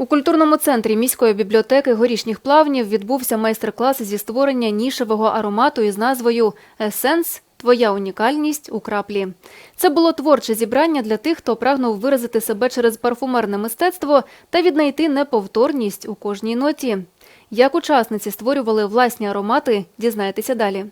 У культурному центрі міської бібліотеки горішніх плавнів відбувся майстер-клас зі створення нішевого аромату із назвою Есенс. Твоя унікальність у краплі. Це було творче зібрання для тих, хто прагнув виразити себе через парфумерне мистецтво та віднайти неповторність у кожній ноті. Як учасниці створювали власні аромати, дізнаєтеся далі.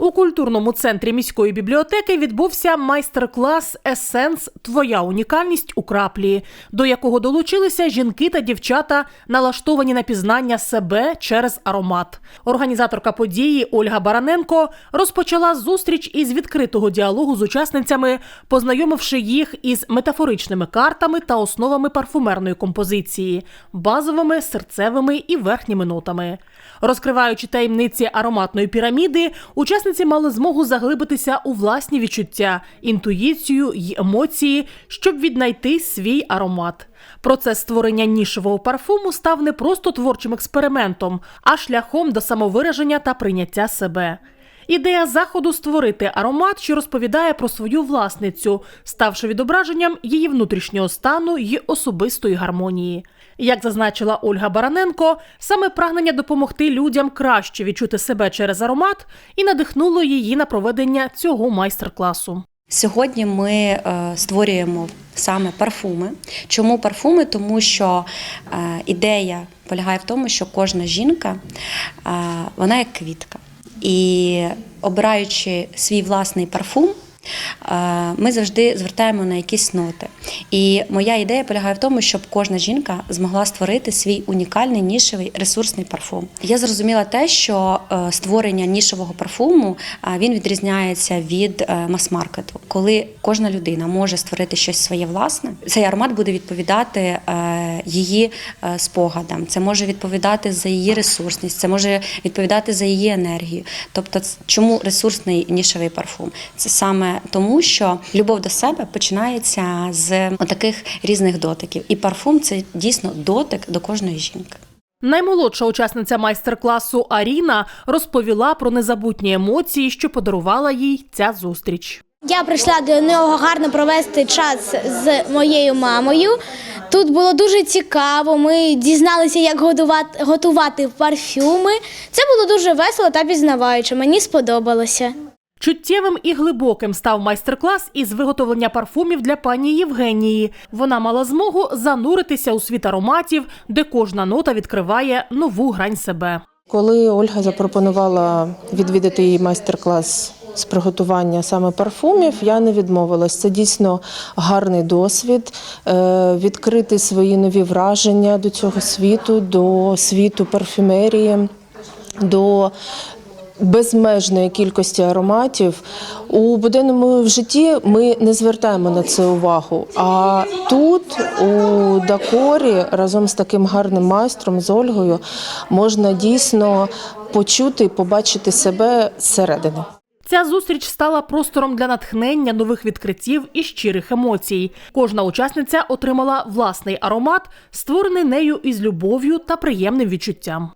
У культурному центрі міської бібліотеки відбувся майстер-клас Есенс Твоя унікальність у краплі, до якого долучилися жінки та дівчата, налаштовані на пізнання себе через аромат. Організаторка події Ольга Бараненко розпочала зустріч із відкритого діалогу з учасницями, познайомивши їх із метафоричними картами та основами парфумерної композиції, базовими, серцевими і верхніми нотами. Розкриваючи таємниці ароматної піраміди, учасниці мали змогу заглибитися у власні відчуття, інтуїцію й емоції, щоб віднайти свій аромат. Процес створення нішевого парфуму став не просто творчим експериментом, а шляхом до самовираження та прийняття себе. Ідея заходу створити аромат, що розповідає про свою власницю, ставши відображенням її внутрішнього стану й особистої гармонії. Як зазначила Ольга Бараненко, саме прагнення допомогти людям краще відчути себе через аромат і надихнуло її на проведення цього майстер-класу. Сьогодні ми е, створюємо саме парфуми. Чому парфуми? Тому що е, ідея полягає в тому, що кожна жінка е, вона як квітка. І обираючи свій власний парфум, е, ми завжди звертаємо на якісь ноти. І моя ідея полягає в тому, щоб кожна жінка змогла створити свій унікальний нішевий ресурсний парфум. Я зрозуміла те, що е, створення нішевого парфуму е, він відрізняється від мас-маркету. Коли кожна людина може створити щось своє власне, цей аромат буде відповідати її е, спогадам. Це може відповідати за її ресурсність, це може відповідати за її енергію. Тобто, чому ресурсний нішевий парфум? Це саме тому, що любов до себе починається з таких різних дотиків, і парфум це дійсно дотик до кожної жінки. Наймолодша учасниця майстер-класу Аріна розповіла про незабутні емоції, що подарувала їй ця зустріч. Я прийшла до нього гарно провести час з моєю мамою. Тут було дуже цікаво. Ми дізналися, як готувати, готувати парфюми. Це було дуже весело та пізнаваюче. Мені сподобалося. Чуттєвим і глибоким став майстер-клас із виготовлення парфумів для пані Євгенії. Вона мала змогу зануритися у світ ароматів, де кожна нота відкриває нову грань себе. Коли Ольга запропонувала відвідати її майстер-клас з приготування саме парфумів, я не відмовилась. Це дійсно гарний досвід, е, відкрити свої нові враження до цього світу, до світу парфюмерії, до безмежної кількості ароматів. У буденному житті ми не звертаємо на це увагу. А тут, у Дакорі, разом з таким гарним майстром, з Ольгою, можна дійсно почути і побачити себе зсередини. Ця зустріч стала простором для натхнення нових відкриттів і щирих емоцій. Кожна учасниця отримала власний аромат, створений нею із любов'ю та приємним відчуттям.